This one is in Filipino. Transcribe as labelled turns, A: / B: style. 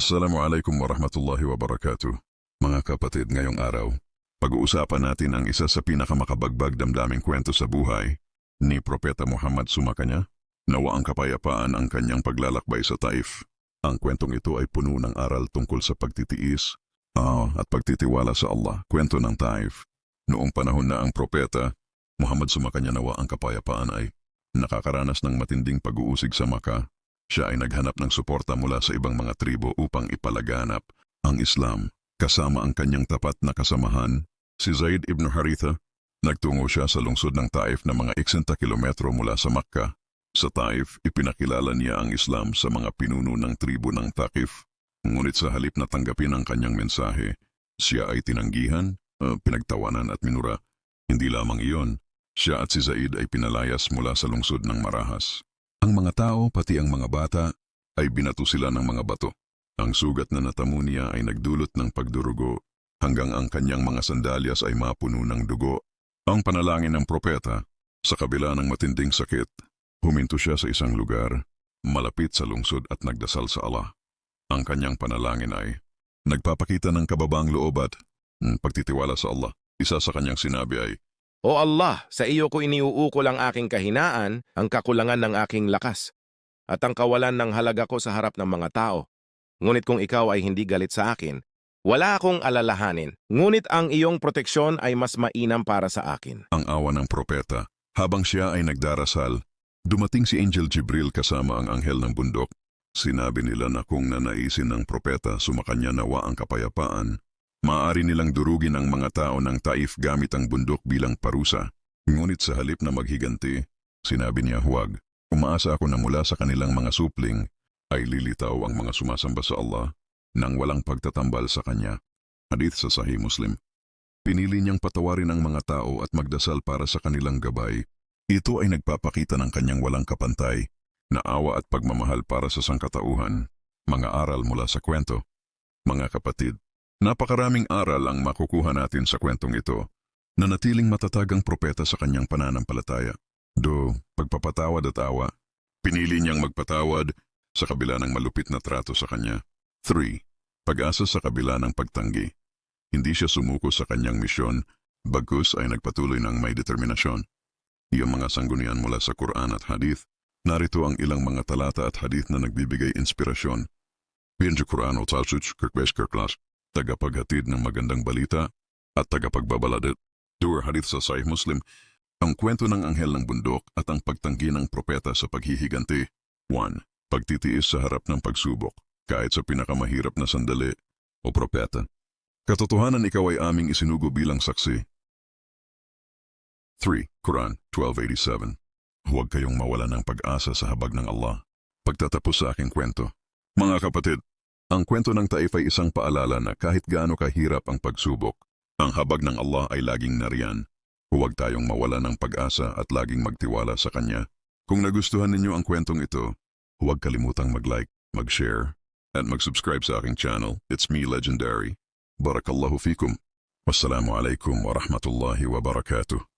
A: Assalamualaikum warahmatullahi wabarakatuh. Mga kapatid, ngayong araw, pag-uusapan natin ang isa sa pinakamakabagbag damdaming kwento sa buhay ni Propeta Muhammad Sumakanya. Nawa ang kapayapaan ang kanyang paglalakbay sa Taif. Ang kwentong ito ay puno ng aral tungkol sa pagtitiis ah, at pagtitiwala sa Allah. Kwento ng Taif. Noong panahon na ang Propeta Muhammad Sumakanya nawa ang kapayapaan ay nakakaranas ng matinding pag-uusig sa Maka. Siya ay naghanap ng suporta mula sa ibang mga tribo upang ipalaganap ang Islam kasama ang kanyang tapat na kasamahan, si Zaid ibn Haritha. Nagtungo siya sa lungsod ng Taif na mga 60 kilometro mula sa Makkah. Sa Taif, ipinakilala niya ang Islam sa mga pinuno ng tribo ng Takif. Ngunit sa halip na tanggapin ang kanyang mensahe, siya ay tinanggihan, uh, pinagtawanan at minura. Hindi lamang iyon, siya at si Zaid ay pinalayas mula sa lungsod ng Marahas. Ang mga tao, pati ang mga bata, ay binato sila ng mga bato. Ang sugat na natamo niya ay nagdulot ng pagdurugo hanggang ang kanyang mga sandalyas ay mapuno ng dugo. Ang panalangin ng propeta, sa kabila ng matinding sakit, huminto siya sa isang lugar, malapit sa lungsod at nagdasal sa Allah. Ang kanyang panalangin ay, nagpapakita ng kababang loob at mm, pagtitiwala sa Allah. Isa sa kanyang sinabi ay,
B: O Allah, sa iyo ko iniuukol ang aking kahinaan, ang kakulangan ng aking lakas, at ang kawalan ng halaga ko sa harap ng mga tao. Ngunit kung ikaw ay hindi galit sa akin, wala akong alalahanin. Ngunit ang iyong proteksyon ay mas mainam para sa akin.
A: ang awa ng propeta. Habang siya ay nagdarasal, dumating si Angel Jibril kasama ang anghel ng bundok. Sinabi nila na kung nanaisin ng propeta sumakanya nawa ang kapayapaan, maaari nilang durugin ang mga tao ng Taif gamit ang bundok bilang parusa. Ngunit sa halip na maghiganti, sinabi niya huwag. Umaasa ako na mula sa kanilang mga supling ay lilitaw ang mga sumasamba sa Allah nang walang pagtatambal sa kanya. Hadith sa Sahih Muslim. Pinili niyang patawarin ang mga tao at magdasal para sa kanilang gabay. Ito ay nagpapakita ng kanyang walang kapantay na awa at pagmamahal para sa sangkatauhan. Mga aral mula sa kwento. Mga kapatid, Napakaraming aral ang makukuha natin sa kwentong ito na natiling matatag ang propeta sa kanyang pananampalataya. Do, pagpapatawad at awa, pinili niyang magpatawad sa kabila ng malupit na trato sa kanya. 3. Pag-asa sa kabila ng pagtanggi. Hindi siya sumuko sa kanyang misyon, bagkus ay nagpatuloy ng may determinasyon. Iyong mga sanggunian mula sa Quran at Hadith, narito ang ilang mga talata at hadith na nagbibigay inspirasyon. Birinci Kur'an 33-45-46 tagapaghatid ng magandang balita at tagapagbabaladet. Duer Hadith sa Sahih Muslim, ang kwento ng anghel ng bundok at ang pagtanggi ng propeta sa paghihiganti. 1. Pagtitiis sa harap ng pagsubok, kahit sa pinakamahirap na sandali o propeta. Katotohanan ikaw ay aming isinugo bilang saksi. 3. Quran 1287 Huwag kayong mawala ng pag-asa sa habag ng Allah. Pagtatapos sa aking kwento. Mga kapatid, ang kwento ng Taif ay isang paalala na kahit gaano kahirap ang pagsubok, ang habag ng Allah ay laging nariyan. Huwag tayong mawala ng pag-asa at laging magtiwala sa Kanya. Kung nagustuhan ninyo ang kwentong ito, huwag kalimutang mag-like, mag-share, at mag-subscribe sa aking channel. It's me, Legendary. Barakallahu fikum. Wassalamu alaikum wa rahmatullahi wa barakatuh.